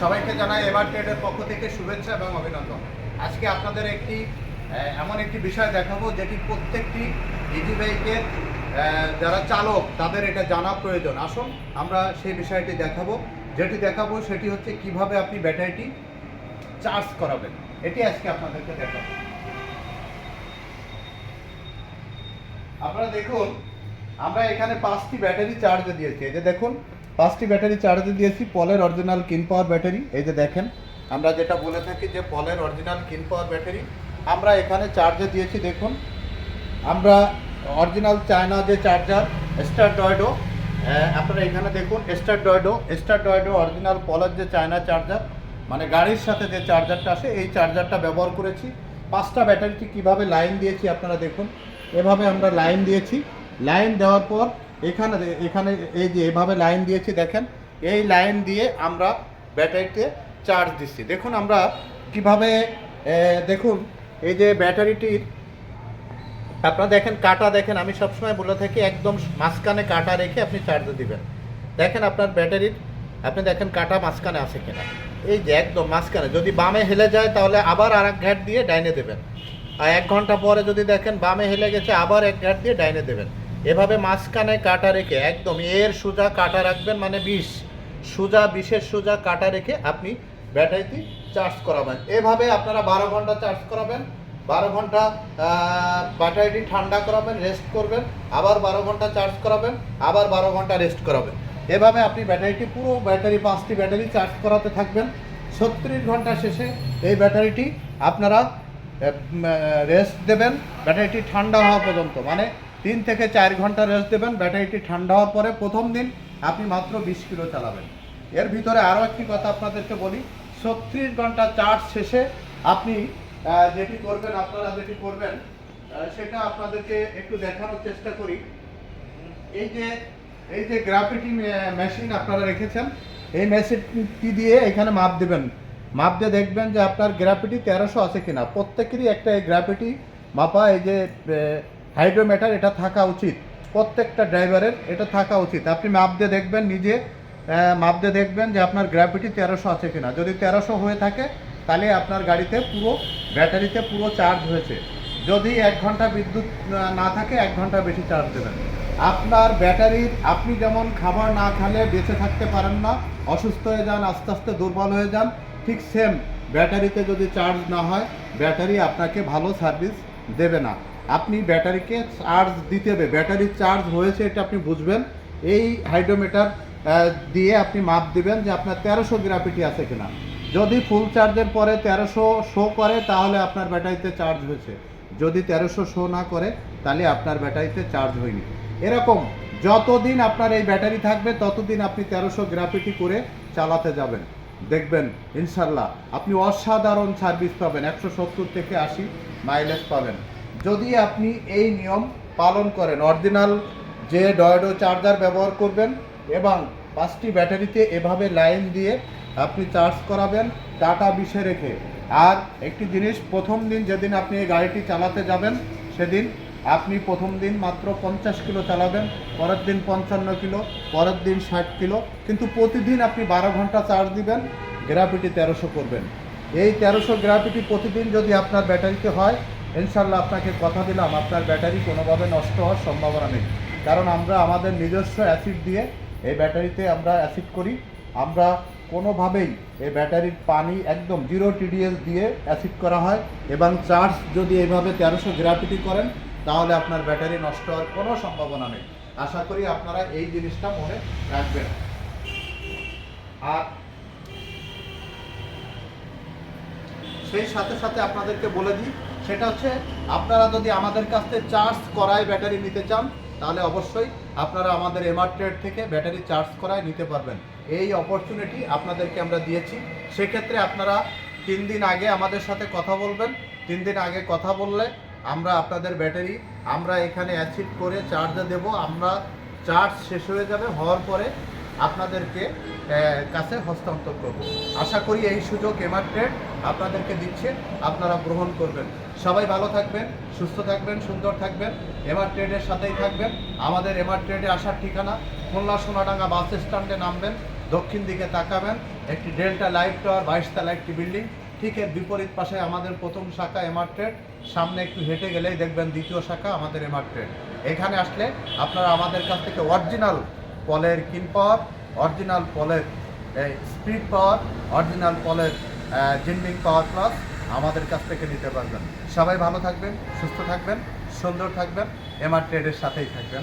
সবাইকে জানাই এবার ট্রেডের পক্ষ থেকে শুভেচ্ছা এবং অভিনন্দন। আজকে আপনাদের একটি এমন একটি বিষয় দেখাবো যেটি প্রত্যেকটি ইজি বাইকের যারা চালক, তাদের এটা জানা প্রয়োজন। আসুন, আমরা সেই বিষয়টি দেখাবো। যেটি দেখাবো সেটি হচ্ছে কীভাবে আপনি ব্যাটারিটি চার্জ করাবেন। এটি আজকে আপনাদেরকে দেখাবো। আপনারা দেখুন, আমরা এখানে পাঁচটি ব্যাটারি চার্জ দিয়েছি। এই যে দেখুন পাঁচটি ব্যাটারি চার্জে দিয়েছি, পলের অরিজিনাল কিন পাওয়ার ব্যাটারি, এই যে দেখেন। আমরা যেটা বলে থাকি যে পলের অরিজিনাল কিন পাওয়ার ব্যাটারি, আমরা এখানে চার্জে দিয়েছি, দেখুন। আমরা অরিজিনাল চায়না যে চার্জার, স্টার ডয়েডো আপনারা এখানে দেখুন, স্টার ডয়েডো স্টার ডয়েডো অরিজিনাল পলের যে চায়না চার্জার মানে গাড়ির সাথে যে চার্জারটা আসে, এই চার্জারটা ব্যবহার করেছি। পাঁচটা ব্যাটারিটি কীভাবে লাইন দিয়েছি আপনারা দেখুন। এভাবে আমরা লাইন দিয়েছি। লাইন দেওয়ার পর এখানে এখানে এই যে এভাবে লাইন দিয়েছি, দেখেন, এই লাইন দিয়ে আমরা ব্যাটারিতে চার্জ দিচ্ছি। দেখুন আমরা কীভাবে দেখুন, এই যে ব্যাটারিটির, আপনারা দেখেন, কাটা দেখেন, আমি সবসময় বলে থাকি, একদম মাঝখানে কাটা রেখে আপনি চার্জে দিবেন। দেখেন আপনার ব্যাটারির, আপনি দেখেন কাটা মাঝখানে আছে কিনা। এই যে একদম মাঝখানে, যদি বামে হেলে যায়, তাহলে আবার আর এক ঘ্যাট দিয়ে ডাইনে দেবেন। আর এক ঘণ্টা পরে যদি দেখেন বামে হেলে গেছে, আবার এক ঘাট দিয়ে ডাইনে দেবেন। এভাবে মাঝখানে কাটা রেখে একদম এর সোজা কাটা রাখবেন মানে বিষ। সোজা বিশেষ সোজা কাটা রেখে আপনি ব্যাটারিটি চার্জ করাবেন। এভাবে আপনারা বারো ঘণ্টা চার্জ করাবেন, বারো ঘণ্টা ব্যাটারিটি ঠান্ডা করাবেন রেস্ট করবেন, আবার বারো ঘণ্টা চার্জ করাবেন, আবার বারো ঘণ্টা রেস্ট করাবেন। এভাবে আপনি ব্যাটারিটি, পুরো ব্যাটারি, পাঁচটি ব্যাটারি চার্জ করাতে থাকবেন। ছত্রিশ ঘণ্টা শেষে এই ব্যাটারিটি আপনারা রেস্ট দেবেন। ব্যাটারিটি ঠান্ডা হওয়া পর্যন্ত মানে তিন থেকে চার ঘণ্টা রেস্ট দেবেন। ব্যাটারিটি ঠান্ডা হওয়ার পরে প্রথম দিন আপনি মাত্র বিশ কিলো চালাবেন। এর ভিতরে আরও একটি কথা আপনাদেরকে বলি, ছত্রিশ ঘণ্টা চার্জ শেষে আপনি যেটি করবেন, আপনারা যেটি করবেন সেটা আপনাদেরকে একটু দেখানোর চেষ্টা করি। এই যে এই যে গ্রাফিটি মেশিন আপনারা রেখেছেন, এই মেশিনটি দিয়ে এখানে মাপ দেবেন। মাপ দিয়ে দেখবেন যে আপনার গ্রাফিটি তেরোশো আছে কিনা। প্রত্যেকেরই একটা এই গ্রাফিটি মাপা, এই যে হাইড্রোমিটার, এটা থাকা উচিত। প্রত্যেকটা ড্রাইভারের এটা থাকা উচিত। আপনি মাপ দিয়ে দেখবেন নিজে মাপ দিয়ে দেখবেন যে আপনার গ্রাফিটি তেরোশো আছে কিনা। যদি তেরোশো হয়ে থাকে, তাহলে আপনার গাড়িতে পুরো ব্যাটারিতে পুরো চার্জ হয়েছে। যদি এক ঘণ্টা বিদ্যুৎ না থাকে, এক ঘণ্টা বেশি চার্জ দেবেন। আপনার ব্যাটারির, আপনি যেমন খাবার না খেলে বেঁচে থাকতে পারেন না, অসুস্থ হয়ে যান, আস্তে আস্তে দুর্বল হয়ে যান, ঠিক সেম ব্যাটারিতে যদি চার্জ না হয়, ব্যাটারি আপনাকে ভালো সার্ভিস দেবে না। আপনি ব্যাটারিকে চার্জ দিতে হবে। ব্যাটারি চার্জ হয়েছে এটা আপনি বুঝবেন। এই হাইড্রোমিটার দিয়ে আপনি মাপ দিবেন যে আপনার তেরোশো গ্রাফিটি আছে কিনা। যদি ফুল চার্জের পরে তেরোশো শো করে, তাহলে আপনার ব্যাটারিতে চার্জ হয়েছে। যদি তেরোশো শো না করে, তাহলে আপনার ব্যাটারিতে চার্জ হয়নি। এরকম যতদিন আপনার এই ব্যাটারি থাকবে, ততদিন আপনি তেরোশো গ্রাফিটি করে চালাতে যাবেন। দেখবেন, ইনশাল্লাহ, আপনি অসাধারণ সার্ভিস পাবেন। একশো সত্তর থেকে আশি মাইলেজ পাবেন। যদি আপনি এই নিয়ম পালন করেন, অরিজিনাল যে ডয়েডো চার্জার ব্যবহার করবেন এবং পাঁচটি ব্যাটারিতে এভাবে লাইন দিয়ে আপনি চার্জ করাবেন টাটা বিষে রেখে। আর একটি জিনিস, প্রথম দিন যেদিন আপনি এই গাড়িটি চালাতে যাবেন, সেদিন আপনি প্রথম দিন মাত্র পঞ্চাশ কিলো চালাবেন, পরের দিন পঞ্চান্ন কিলো, পরের দিন ষাট কিলো। কিন্তু প্রতিদিন আপনি বারো ঘণ্টা চার্জ দিবেন, গ্রাফিটি তেরোশো করবেন। এই তেরোশো গ্রাফিটি প্রতিদিন যদি আপনার ব্যাটারিতে হয় ইনশাল্লাহ আপনাকে কথা দিলাম, আপনার ব্যাটারি কোনোভাবে নষ্ট হওয়ার সম্ভাবনা নেই। কারণ আমরা আমাদের নিজস্ব অ্যাসিড দিয়ে এই ব্যাটারিতে আমরা অ্যাসিড করি। আমরা কোনোভাবেই এই ব্যাটারির পানি একদম জিরো টিডিএস দিয়ে অ্যাসিড করা হয় এবং চার্জ যদি এইভাবে তেরোশো গ্রাফিটি করেন, তাহলে আপনার ব্যাটারি নষ্ট হওয়ার কোনো সম্ভাবনা নেই। আশা করি আপনারা এই জিনিসটা মনে রাখবেন। আর সেই সাথে সাথে আপনাদেরকে বলে দিই সেটা হচ্ছে, আপনারা যদি আমাদের কাছ থেকে চার্জ করায় ব্যাটারি নিতে চান, তাহলে অবশ্যই আপনারা আমাদের এমআর ট্রেড থেকে ব্যাটারি চার্জ করায় নিতে পারবেন। এই অপরচুনিটি আপনাদেরকে আমরা দিয়েছি। সেক্ষেত্রে আপনারা তিন দিন আগে আমাদের সাথে কথা বলবেন। তিন দিন আগে কথা বললে আমরা আপনাদের ব্যাটারি, আমরা এখানে অ্যাসিড করে চার্জে দেব। আমরা চার্জ শেষ হয়ে যাবে, হওয়ার পরে আপনাদেরকে কাছে হস্তান্তর করব। আশা করি এই সুযোগ এমআর ট্রেড আপনাদেরকে দিচ্ছে, আপনারা গ্রহণ করবেন। সবাই ভালো থাকবেন, সুস্থ থাকবেন, সুন্দর থাকবেন এমআর ট্রেডের সাথেই থাকবেন। আমাদের এমআর ট্রেডে আসার ঠিকানা খুলনা সোনাডাঙ্গা বাস স্ট্যান্ডে নামবেন, দক্ষিণ দিকে তাকাবেন। একটি ডেল্টা লাইফ টাওয়ার বাইশ তলা একটি বিল্ডিং, ঠিক এর বিপরীত পাশে আমাদের প্রথম শাখা এমআর ট্রেড। সামনে একটু হেঁটে গেলেই দেখবেন দ্বিতীয় শাখা আমাদের এমআর ট্রেড। এখানে আসলে আপনারা আমাদের কাছ থেকে অরিজিনাল পলের কিন পাওয়ার, অরিজিনাল পলের স্পিড পাওয়ার, অরিজিনাল পলের জিন্ডিং পাওয়ার প্লাস আমাদের কাছ থেকে নিতে পারবেন। সবাই ভালো থাকবেন, সুস্থ থাকবেন, সুন্দর থাকবেন এমআর ট্রেডের সাথেই থাকবেন।